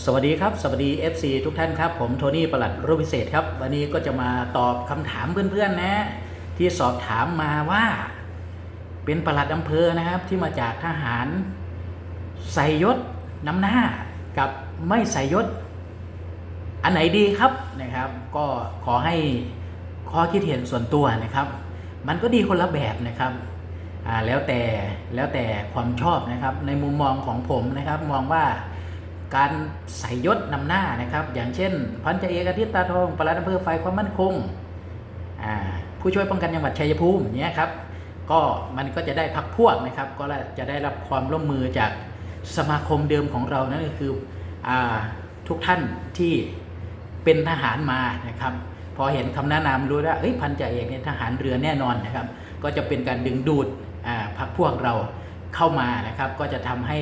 สวัสดีครับ สวัสดี FC ทุกท่านครับ ผมโทนี่ประหลัดรูปพิเศษครับ วันนี้ก็จะมาตอบคำถามเพื่อนๆนะ ที่สอบถามมาว่า เป็นประหลัดอำเภอนะครับ ที่มาจากทหาร ใส่ยศน้ำหน้ากับไม่ใส่ยศ อันไหนดีครับนะครับ ก็ขอให้ข้อคิดเห็นส่วนตัวนะครับ มันก็ดีคนละแบบนะครับอ่าแล้วแต่แล้วแต่ความชอบนะครับ ในมุมมองของผมนะครับมองว่า การใส่ยศนำหน้านะครับ อย่างเช่น พันจ่าเอกอาทิตย์ตาทองปลัดอำเภอฝ่ายความมั่นคงผู้ช่วยป้องกันจังหวัดชัยภูมิเนี้ยครับก็มันก็จะได้พักพวกนะครับ ก็จะได้รับความร่วมมือจากสมาคมเดิมของเรานั่นก็คืออทุกท่านที่เป็นทหารมานะครับ พอเห็นคำแนะนำรู้ว่าเอ้ยพันจ่าเอกเนี่ยทหารเรือแน่นอนนะครับ ก็จะเป็นการดึงดูดพักพวกเราเข้ามานะครับ ก็จะทำให้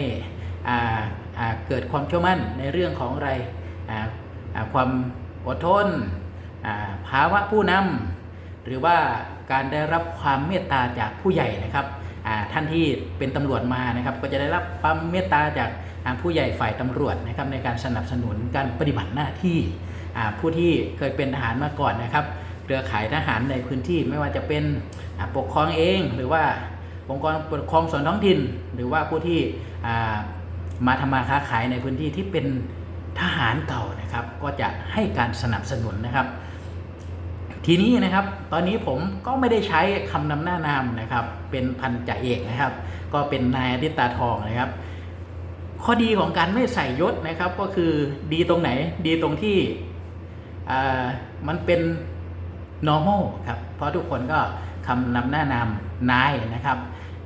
เกิดความเชื่อมั่นในเรื่องของอะไรความอดทนภาวะผู้นำหรือว่าการได้รับความเมตตาจากผู้ใหญ่นะครับท่านที่เป็นตำรวจมานะครับ ก็จะได้รับความเมตตาจากผู้ใหญ่ฝ่ายตำรวจนะครับในการสนับสนุนการปฏิบัติหน้าที่ผู้ที่เคยเป็นทหารมาก่อนนะครับเครือข่ายทหารในพื้นที่ไม่ว่าจะเป็นปกครองเอง หรือว่าองค์กรปกครองส่วนท้องถิ่น หรือว่าผู้ที่ มาทำมาค้าขายในพื้นที่ที่เป็นทหารเก่านะครับ ก็จะให้การสนับสนุนนะครับ ทีนี้นะครับ ตอนนี้ผมก็ไม่ได้ใช้คำนำหน้านามนะครับ เป็นพันจ่าเอกนะครับ ก็เป็นนายอดิตตาทองนะครับ ข้อดีของการไม่ใส่ยศนะครับ ก็คือดีตรงไหน ดีตรงที่มันเป็น normal ครับ เพราะทุกคนก็คำนำหน้านามนายนะครับ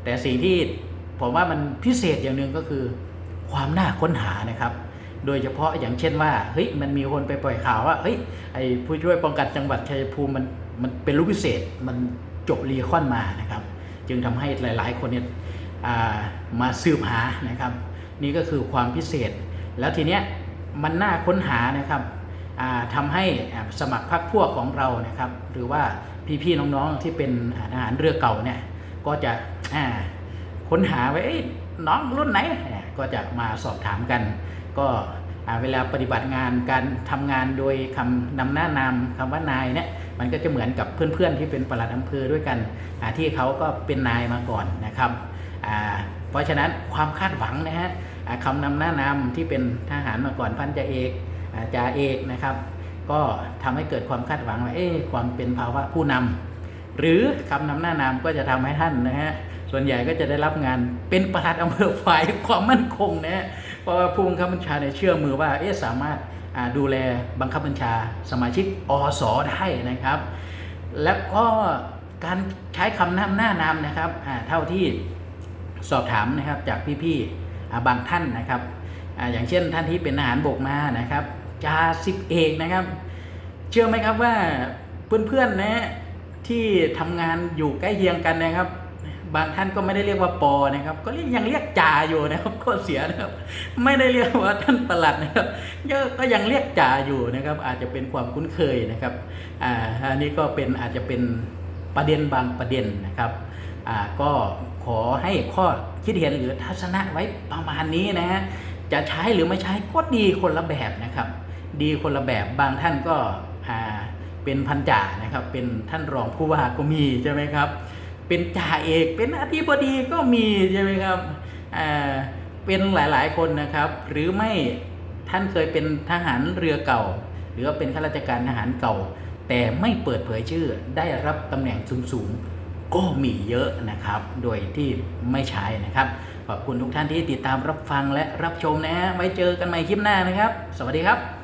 แต่สิ่งที่ผมว่ามันพิเศษอย่างหนึ่งก็คือ ความน่าค้นหานะครับ โดยเฉพาะอย่างเช่นว่าเฮ้ยมันมีคนไปปล่อยข่าวว่าเฮ้ยไอผู้ช่วยป้องกันจังหวัดชัยภูมิมันมันเป็นลูกพิเศษมันจบรีคอนมานะครับ จึงทำให้หลาย ๆ คนเนี่ยมาสืบหานะครับ นี่ก็คือความพิเศษ แล้วทีเนี้ยมันน่าค้นหานะครับอ่าทำให้สมัครพรรคพวกของเรานะครับ หรือว่าพี่ๆน้องๆที่เป็นอาทหารเรือเก่าเนี่ยก็จะค้นหาไว้น้องรุ่นไหน ก็จะมาสอบถามกัน ก็เวลาปฏิบัติงานการทำงานโดยคำนำหน้านามคำว่านายเนี่ยมันก็จะเหมือนกับเพื่อนๆที่เป็นประหลัดอำเภอด้วยกันที่เขาก็เป็นนายมาก่อนนะครับเพราะฉะนั้นความคาดหวังนะฮะคำนำหน้านามที่เป็นทหารมาก่อนพันจ่าเอกจ่าเอกนะครับ ก็ทำให้เกิดความคาดหวังว่าเอ๊ความเป็นภาวะผู้นำหรือคำนำหน้านามก็จะทำให้ท่านนะฮะ ส่วนใหญ่ก็จะได้รับงานเป็นประหลัดอำเภอฝ่ายความมั่นคงนะฮะเพราะว่าผู้บังคับบัญชาเนี่ยเชื่อมือว่าเอ๊ะสามารถดูแลบังคับบัญชาสมาชิกอสได้นะครับ แล้วก็การใช้คำนำหน้านามนะครับเท่าที่สอบถามนะครับจากพี่ๆบางท่านนะครับออย่างเช่นท่านที่เป็นทหารบกมานะครับจ่าสิบเอกนะครับ เชื่อไหมครับว่าเพื่อนๆนะที่ทำงานอยู่ใกล้เคียงกันนะครับ บางท่านก็ไม่ได้เรียกว่าปอนะครับ ก็เรียกยังเรียกจ่าอยู่นะครับก็เสียนะครับ ไม่ได้เรียกว่าท่านประหลัดนะครับก็ก็ยังเรียกจ่าอยู่นะครับ อาจจะเป็นความคุ้นเคยนะครับอ่าอันนี้ก็เป็นอาจจะเป็นประเด็นบางประเด็นนะครับอ่าก็ขอให้ข้อคิดเห็นหรือทัศนะไว้ประมาณนี้นะฮะจะใช้หรือไม่ใช้ก็ดีคนละแบบนะครับ ดีคนละแบบบางท่านก็อ่าเป็นพันจ่านะครับ เป็นท่านรองผู้ว่าก็มีใช่ไหมครับ เป็นจ่าเอกเป็นอธิบดีก็มีใช่ไหมครับอ่าเป็นหลายๆคนนะครับ หรือไม่ท่านเคยเป็นทหารเรือเก่า หรือว่าเป็นข้าราชการทหารเก่า แต่ไม่เปิดเผยชื่อได้รับตำแหน่งสูงๆก็มีเยอะนะครับ โดยที่ไม่ใช้นะครับ ขอบคุณทุกท่านที่ติดตามรับฟังและรับชมนะฮะไว้เจอกันใหม่คลิปหน้านะครับ สวัสดีครับ